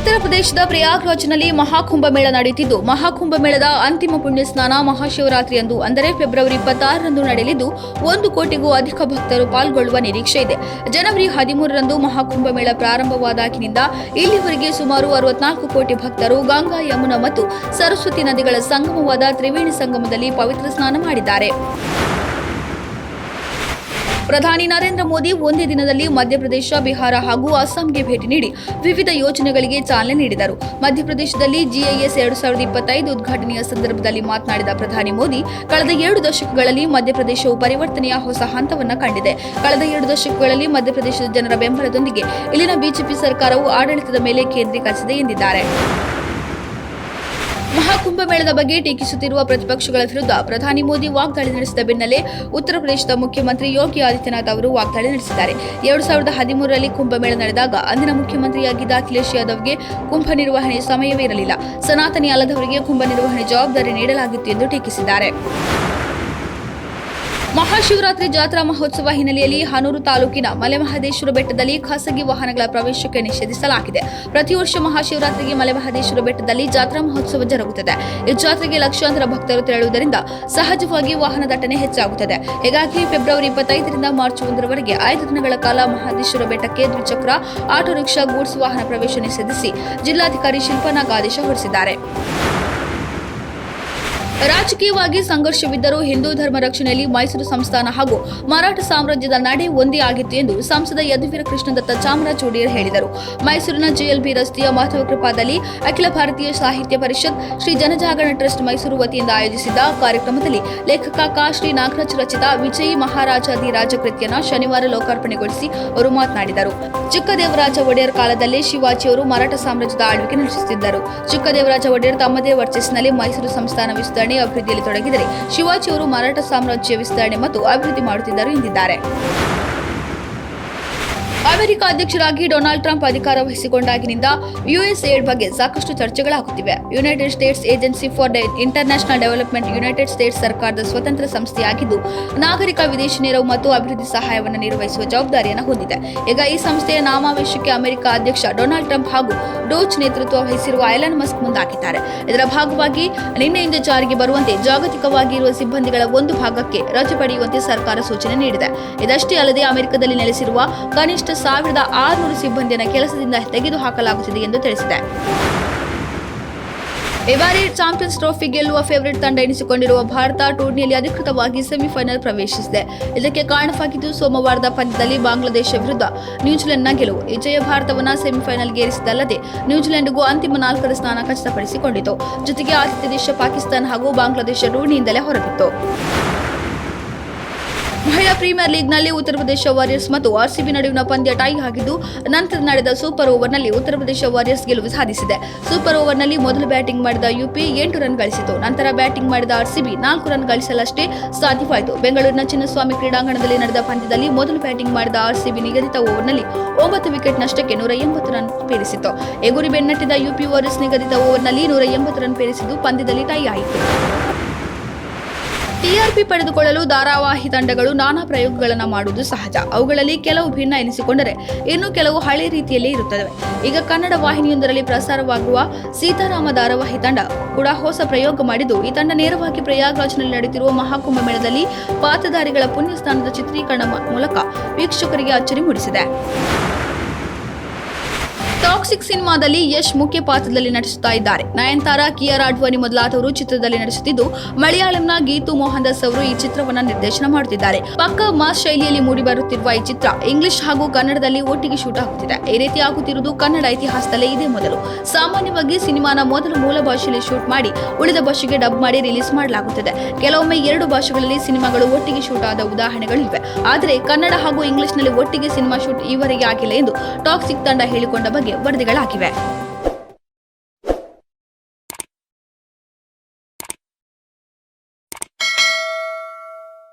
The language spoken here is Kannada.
ಉತ್ತರ ಪ್ರದೇಶದ ಪ್ರಯಾಗ್ರಾಜ್ನಲ್ಲಿ ಮಹಾಕುಂಭಮೇಳ ನಡೆಯುತ್ತಿದ್ದು ಮಹಾಕುಂಭಮೇಳದ ಅಂತಿಮ ಪುಣ್ಯ ಸ್ನಾನ ಮಹಾಶಿವರಾತ್ರಿಯಂದು ಅಂದರೆ ಫೆಬ್ರವರಿ ಇಪ್ಪತ್ತಾರರಂದು ನಡೆಯಲಿದ್ದು, ಒಂದು ಕೋಟಿಗೂ ಅಧಿಕ ಭಕ್ತರು ಪಾಲ್ಗೊಳ್ಳುವ ನಿರೀಕ್ಷೆ ಇದೆ. ಜನವರಿ ಹದಿಮೂರರಂದು ಮಹಾಕುಂಭಮೇಳ ಪ್ರಾರಂಭವಾದಾಗಿನಿಂದ ಇಲ್ಲಿವರೆಗೆ ಸುಮಾರು ಅರವತ್ನಾಲ್ಕು ಕೋಟಿ ಭಕ್ತರು ಗಂಗಾ, ಯಮುನಾ ಮತ್ತು ಸರಸ್ವತಿ ನದಿಗಳ ಸಂಗಮವಾದ ತ್ರಿವೇಣಿ ಸಂಗಮದಲ್ಲಿ ಪವಿತ್ರ ಸ್ನಾನ ಮಾಡಿದ್ದಾರೆ. ಪ್ರಧಾನಿ ನರೇಂದ್ರ ಮೋದಿ ಒಂದೇ ದಿನದಲ್ಲಿ ಮಧ್ಯಪ್ರದೇಶ, ಬಿಹಾರ ಹಾಗೂ ಅಸ್ಸಾಂಗೆ ಭೇಟಿ ನೀಡಿ ವಿವಿಧ ಯೋಜನೆಗಳಿಗೆ ಚಾಲನೆ ನೀಡಿದರು. ಮಧ್ಯಪ್ರದೇಶದಲ್ಲಿ ಜಿಐಎಸ್ ಎರಡು ಸಾವಿರದ ಇಪ್ಪತ್ತೈದು ಉದ್ಘಾಟನೆಯ ಸಂದರ್ಭದಲ್ಲಿ ಮಾತನಾಡಿದ ಪ್ರಧಾನಿ ಮೋದಿ, ಕಳೆದ ಎರಡು ದಶಕಗಳಲ್ಲಿ ಮಧ್ಯಪ್ರದೇಶವು ಪರಿವರ್ತನೆಯ ಹೊಸ ಹಂತವನ್ನು ಕಂಡಿದೆ. ಕಳೆದ ಎರಡು ದಶಕಗಳಲ್ಲಿ ಮಧ್ಯಪ್ರದೇಶದ ಜನರ ಬೆಂಬಲದೊಂದಿಗೆ ಇಲ್ಲಿನ ಬಿಜೆಪಿ ಸರ್ಕಾರವು ಆಡಳಿತದ ಮೇಲೆ ಕೇಂದ್ರೀಕರಿಸಿದೆ ಎಂದಿದ್ದಾರೆ. ಮಹಾಕುಂಭಮೇಳದ ಬಗ್ಗೆ ಟೀಕಿಸುತ್ತಿರುವ ಪ್ರತಿಪಕ್ಷಗಳ ವಿರುದ್ಧ ಪ್ರಧಾನಿ ಮೋದಿ ವಾಗ್ದಾಳಿ ನಡೆಸಿದ ಬೆನ್ನಲ್ಲೇ ಉತ್ತರ ಪ್ರದೇಶದ ಮುಖ್ಯಮಂತ್ರಿ ಯೋಗಿ ಆದಿತ್ಯನಾಥ್ ಅವರು ವಾಗ್ದಾಳಿ ನಡೆಸಿದ್ದಾರೆ. ಎರಡು ಸಾವಿರದ ಹದಿಮೂರರಲ್ಲಿ ಕುಂಭಮೇಳ ನಡೆದಾಗ ಅಂದಿನ ಮುಖ್ಯಮಂತ್ರಿಯಾಗಿದ್ದ ಅಖಿಲೇಶ್ ಯಾದವ್ಗೆ ಕುಂಭ ನಿರ್ವಹಣೆ ಸಮಯವೇ ಇರಲಿಲ್ಲ. ಸನಾತನಿ ಅಲ್ಲದವರಿಗೆ ಕುಂಭ ನಿರ್ವಹಣೆ ಜವಾಬ್ದಾರಿ ನೀಡಲಾಗಿತ್ತು ಎಂದು ಟೀಕಿಸಿದ್ದಾರೆ. ಮಹಾಶಿವರಾತ್ರಿ ಜಾತ್ರಾ ಮಹೋತ್ಸವ ಹಿನ್ನೆಲೆಯಲ್ಲಿ ಹನೂರು ತಾಲೂಕಿನ ಮಲೆಮಹದೇಶ್ವರ ಬೆಟ್ಟದಲ್ಲಿ ಖಾಸಗಿ ವಾಹನಗಳ ಪ್ರವೇಶಕ್ಕೆ ನಿಷೇಧಿಸಲಾಗಿದೆ. ಪ್ರತಿ ವರ್ಷ ಮಹಾಶಿವರಾತ್ರಿಗೆ ಮಲೆಮಹದೇಶ್ವರ ಬೆಟ್ಟದಲ್ಲಿ ಜಾತ್ರಾ ಮಹೋತ್ಸವ ಜರುಗುತ್ತದೆ. ಈ ಜಾತ್ರೆಗೆ ಲಕ್ಷಾಂತರ ಭಕ್ತರು ತೆರಳುವುದರಿಂದ ಸಹಜವಾಗಿ ವಾಹನ ದಟ್ಟಣೆ ಹೆಚ್ಚಾಗುತ್ತದೆ. ಹೀಗಾಗಿ ಫೆಬ್ರವರಿ ಇಪ್ಪತ್ತೈದರಿಂದ ಮಾರ್ಚ್ ಒಂದರವರೆಗೆ ಐದು ದಿನಗಳ ಕಾಲ ಮಹದೇಶ್ವರ ಬೆಟ್ಟಕ್ಕೆ ದ್ವಿಚಕ್ರ, ಆಟೋ ರಿಕ್ಷಾ ಗೂಡ್ಸ್ ವಾಹನ ಪ್ರವೇಶ ನಿಷೇಧಿಸಿ ಜಿಲ್ಲಾಧಿಕಾರಿ ಶಿಲ್ಪನಾಗ್ ಆದೇಶ ಹೊರಡಿಸಿದ್ದಾರೆ. ರಾಜಕೀಯವಾಗಿ ಸಂಘರ್ಷವಿದ್ದರೂ ಹಿಂದೂ ಧರ್ಮ ರಕ್ಷಣೆಯಲ್ಲಿ ಮೈಸೂರು ಸಂಸ್ಥಾನ ಹಾಗೂ ಮರಾಠ ಸಾಮ್ರಾಜ್ಯದ ನಡೆ ಒಂದೇ ಆಗಿತ್ತು ಎಂದು ಸಂಸದ ಯದುವೀರ ಕೃಷ್ಣದತ್ತ ಚಾಮರಾಜ ಒಡೆಯರ್ ಹೇಳಿದರು. ಮೈಸೂರಿನ ಜೆಎಲ್ಬಿ ರಸ್ತೆಯ ಮಹತ್ವಕೃಪಾದಲ್ಲಿ ಅಖಿಲ ಭಾರತೀಯ ಸಾಹಿತ್ಯ ಪರಿಷತ್ ಶ್ರೀ ಜನಜಾಗರಣ ಟ್ರಸ್ಟ್ ಮೈಸೂರು ವತಿಯಿಂದ ಆಯೋಜಿಸಿದ್ದ ಕಾರ್ಯಕ್ರಮದಲ್ಲಿ ಲೇಖಕ ಕಾ. ಶ್ರೀ ನಾಗರಾಜ್ ರಚಿತ ವಿಜಯಿ ಮಹಾರಾಜಾದಿ ರಾಜಕೃತಿಯನ್ನು ಶನಿವಾರ ಲೋಕಾರ್ಪಣೆಗೊಳಿಸಿ ಅವರು ಮಾತನಾಡಿದರು. ಚಿಕ್ಕದೇವರಾಜ ಒಡೆಯರ್ ಕಾಲದಲ್ಲೇ ಶಿವಾಜಿಯವರು ಮರಾಠ ಸಾಮ್ರಾಜ್ಯದ ಆಳ್ವಿಕೆ ನಡೆಸುತ್ತಿದ್ದರು. ಚಿಕ್ಕದೇವರಾಜ ಒಡೆಯರ್ ತಮ್ಮದೇ ವರ್ಚಸ್ಸಿನಲ್ಲಿ ಮೈಸೂರು ಸಂಸ್ಥಾನ ವಿಸ್ತರಣೆ ಅಭಿವೃದ್ಧಿಯಲ್ಲಿ ತೊಡಗಿದರೆ ಶಿವಾಜಿಯವರು ಮರಾಠ ಸಾಮ್ರಾಜ್ಯ ವಿಸ್ತರಣೆ ಮತ್ತು ಅಭಿವೃದ್ಧಿ ಮಾಡುತ್ತಿದ್ದರು ಎಂದಿದ್ದಾರೆ. ಅಮೆರಿಕ ಅಧ್ಯಕ್ಷರಾಗಿ ಡೊನಾಲ್ಡ್ ಟ್ರಂಪ್ ಅಧಿಕಾರ ವಹಿಸಿಕೊಂಡಾಗಿನಿಂದ ಯುಎಸ್ ಏಡ್ ಬಗ್ಗೆ ಸಾಕಷ್ಟು ಚರ್ಚೆಗಳಾಗುತ್ತಿವೆ. United States agency for international development United States ಸರ್ಕಾರದ ಸ್ವತಂತ್ರ ಸಂಸ್ಥೆಯಾಗಿದ್ದು, ನಾಗರಿಕ ವಿದೇಶಿ ನೆರವು ಮತ್ತು ಅಭಿವೃದ್ಧಿ ಸಹಾಯವನ್ನು ನಿರ್ವಹಿಸುವ ಜವಾಬ್ದಾರಿಯನ್ನು ಹೊಂದಿದೆ. ಈಗ ಈ ಸಂಸ್ಥೆಯ ನಾಮಾವೇಶಕ್ಕೆ ಅಮೆರಿಕ ಅಧ್ಯಕ್ಷ ಡೊನಾಲ್ಡ್ ಟ್ರಂಪ್ ಹಾಗೂ ಡೋಚ್ ನೇತೃತ್ವ ವಹಿಸಿರುವ ಐಲನ್ ಮಸ್ಕ್ ಮುಂದಾಗಿದ್ದಾರೆ. ಇದರ ಭಾಗವಾಗಿ ನಿನ್ನೆಯಿಂದ ಜಾರಿಗೆ ಬರುವಂತೆ ಜಾಗತಿಕವಾಗಿ ಇರುವ ಸಿಬ್ಬಂದಿಗಳ ಒಂದು ಭಾಗಕ್ಕೆ ರಜೆ ಪಡೆಯುವಂತೆ ಸರ್ಕಾರ ಸೂಚನೆ ನೀಡಿದೆ. ಇದಷ್ಟೇ ಅಲ್ಲದೆ ಅಮೆರಿಕದಲ್ಲಿ ನೆಲೆಸಿರುವ ಕನಿಷ್ಠ ಸಾವಿರದ ಆರುನೂರು ಸಿಬ್ಬಂದಿಯನ್ನು ಕೆಲಸದಿಂದ ತೆಗೆದುಹಾಕಲಾಗುತ್ತಿದೆ ಎಂದು ತಿಳಿಸಿದೆ. ಈ ಚಾಂಪಿಯನ್ಸ್ ಟ್ರೋಫಿ ಗೆಲ್ಲುವ ಫೇವರಿಟ್ ತಂಡ ಎನಿಸಿಕೊಂಡಿರುವ ಭಾರತ ಟೂರ್ನಿಯಲ್ಲಿ ಅಧಿಕೃತವಾಗಿ ಸೆಮಿಫೈನಲ್ ಪ್ರವೇಶಿಸಿದೆ. ಇದಕ್ಕೆ ಕಾರಣವಾಗಿದ್ದು, ಸೋಮವಾರದ ಪಂದ್ಯದಲ್ಲಿ ಬಾಂಗ್ಲಾದೇಶ ವಿರುದ್ಧ ನ್ಯೂಜಿಲೆಂಡ್ನ ಗೆಲುವು. ಈ ಜಯ ಭಾರತವನ್ನ ಸೆಮಿಫೈನಲ್ಗೆ ನ್ಯೂಜಿಲೆಂಡ್ಗೂ ಅಂತಿಮ ನಾಲ್ಕರ ಸ್ಥಾನ ಖಚಿತಪಡಿಸಿಕೊಂಡಿತು. ಜೊತೆಗೆ ಆತಿಥ್ಯ ದೇಶ ಪಾಕಿಸ್ತಾನ ಹಾಗೂ ಬಾಂಗ್ಲಾದೇಶ ಟೂರ್ನಿಯಿಂದಲೇ ಹೊರಬಿತ್ತು. ಮಹಿಳಾ ಪ್ರೀಮಿಯರ್ ಲೀಗ್ನಲ್ಲಿ ಉತ್ತರ ಪ್ರದೇಶ ವಾರಿಯರ್ಸ್ ಮತ್ತು ಆರ್ಸಿಬಿ ನಡುವಿನ ಪಂದ್ಯ ಟೈ ಆಗಿದ್ದು ನಂತರ ನಡೆದ ಸೂಪರ್ ಓವರ್ನಲ್ಲಿ ಉತ್ತರ ಪ್ರದೇಶ ವಾರಿಯರ್ಸ್ ಗೆಲುವು ಸಾಧಿಸಿದೆ. ಸೂಪರ್ ಓವರ್ನಲ್ಲಿ ಮೊದಲು ಬ್ಯಾಟಿಂಗ್ ಮಾಡಿದ ಯುಪಿ ಎಂಟು ರನ್ ಗಳಿಸಿತು. ನಂತರ ಬ್ಯಾಟಿಂಗ್ ಮಾಡಿದ ಆರ್ಸಿಬಿ ನಾಲ್ಕು ರನ್ ಗಳಿಸಲಷ್ಟೇ ಸಾಧ್ಯವಾಯಿತು. ಬೆಂಗಳೂರಿನ ಚಿನ್ನಸ್ವಾಮಿ ಕ್ರೀಡಾಂಗಣದಲ್ಲಿ ನಡೆದ ಪಂದ್ಯದಲ್ಲಿ ಮೊದಲು ಬ್ಯಾಟಿಂಗ್ ಮಾಡಿದ ಆರ್ಸಿಬಿ ನಿಗದಿತ ಓವರ್ನಲ್ಲಿ ಒಂಬತ್ತು ವಿಕೆಟ್ ನಷ್ಟಕ್ಕೆ ನೂರ ಎಂಬತ್ತು ರನ್ ಪೇರಿಸಿತು ಎಗುರಿ ಬೆನ್ನಟ್ಟಿದ ಯುಪಿ ವಾರಿಯರ್ಸ್ ನಿಗದಿತ ಓವರ್ನಲ್ಲಿ ನೂರ ಎಂಬತ್ತು ರನ್ ಪೇರಿಸಿದ್ದು ಪಂದ್ಯದಲ್ಲಿ ಟೈ ಆಯಿತು. ಟಿಆರ್ಪಿ ಪಡೆದುಕೊಳ್ಳಲು ಧಾರಾವಾಹಿ ತಂಡಗಳು ನಾನಾ ಪ್ರಯೋಗಗಳನ್ನು ಮಾಡುವುದು ಸಹಜ. ಅವುಗಳಲ್ಲಿ ಕೆಲವು ಭಿನ್ನ ಎನಿಸಿಕೊಂಡರೆ ಇನ್ನು ಕೆಲವು ಹಳೆ ರೀತಿಯಲ್ಲಿ ಇರುತ್ತವೆ. ಈಗ ಕನ್ನಡ ವಾಹಿನಿಯೊಂದರಲ್ಲಿ ಪ್ರಸಾರವಾಗುವ ಸೀತಾರಾಮ ಧಾರಾವಾಹಿ ತಂಡ ಕೂಡ ಹೊಸ ಪ್ರಯೋಗ ಮಾಡಿದ್ದು, ಈ ತಂಡ ನೇರವಾಗಿ ಪ್ರಯಾಗ್ರಾಜ್ನಲ್ಲಿ ನಡೆಯುತ್ತಿರುವ ಮಹಾಕುಂಭ ಮೇಳದಲ್ಲಿ ಪಾತ್ರಧಾರಿಗಳ ಪುಣ್ಯಸ್ಥಾನದ ಚಿತ್ರೀಕರಣ ಮೂಲಕ ವೀಕ್ಷಕರಿಗೆ ಅಚ್ಚರಿ ಮೂಡಿಸಿದೆ. ಟಾಕ್ಸಿಕ್ ಸಿನಿಮಾದಲ್ಲಿ ಯಶ್ ಮುಖ್ಯ ಪಾತ್ರದಲ್ಲಿ ನಟಿಸುತ್ತಾ ಇದ್ದಾರೆ. ನಯನತಾರಾ ಕಿಯರ್ ಅಡ್ವಾಣಿ ಮೊದಲಾದವರು ಚಿತ್ರದಲ್ಲಿ ನಟಿಸುತ್ತಿದ್ದು, ಮಲಯಾಳಂನ ಗೀತು ಮೋಹನ್ ದಾಸ್ ಅವರು ಈ ಚಿತ್ರವನ್ನ ನಿರ್ದೇಶನ ಮಾಡುತ್ತಿದ್ದಾರೆ. ಪಕ್ಕ ಮಾಸ್ ಶೈಲಿಯಲ್ಲಿ ಮೂಡಿಬರುತ್ತಿರುವ ಈ ಚಿತ್ರ ಇಂಗ್ಲಿಷ್ ಹಾಗೂ ಕನ್ನಡದಲ್ಲಿ ಒಟ್ಟಿಗೆ ಶೂಟ್ ಆಗುತ್ತಿದೆ. ಈ ರೀತಿ ಆಗುತ್ತಿರುವುದು ಕನ್ನಡ ಇತಿಹಾಸದಲ್ಲೇ ಇದೇ ಮೊದಲು. ಸಾಮಾನ್ಯವಾಗಿ ಸಿನಿಮಾನ ಮೊದಲು ಮೂಲ ಭಾಷೆಯಲ್ಲಿ ಶೂಟ್ ಮಾಡಿ, ಉಳಿದ ಭಾಷೆಗೆ ಡಬ್ ಮಾಡಿ ರಿಲೀಸ್ ಮಾಡಲಾಗುತ್ತದೆ. ಕೆಲವೊಮ್ಮೆ ಎರಡು ಭಾಷೆಗಳಲ್ಲಿ ಸಿನಿಮಾಗಳು ಒಟ್ಟಿಗೆ ಶೂಟ್ ಆದ ಉದಾಹರಣೆಗಳಿವೆ ಆದರೆ ಕನ್ನಡ ಹಾಗೂ ಇಂಗ್ಲಿಷ್ನಲ್ಲಿ ಒಟ್ಟಿಗೆ ಸಿನಿಮಾ ಶೂಟ್ ಈವರೆಗೆ ಆಗಿಲ್ಲ ಎಂದು ಟಾಕ್ಸಿಕ್ ತಂಡ ಹೇಳಿಕೊಂಡ ಬಗ್ಗೆ விருதுகளை ஆக்கிவ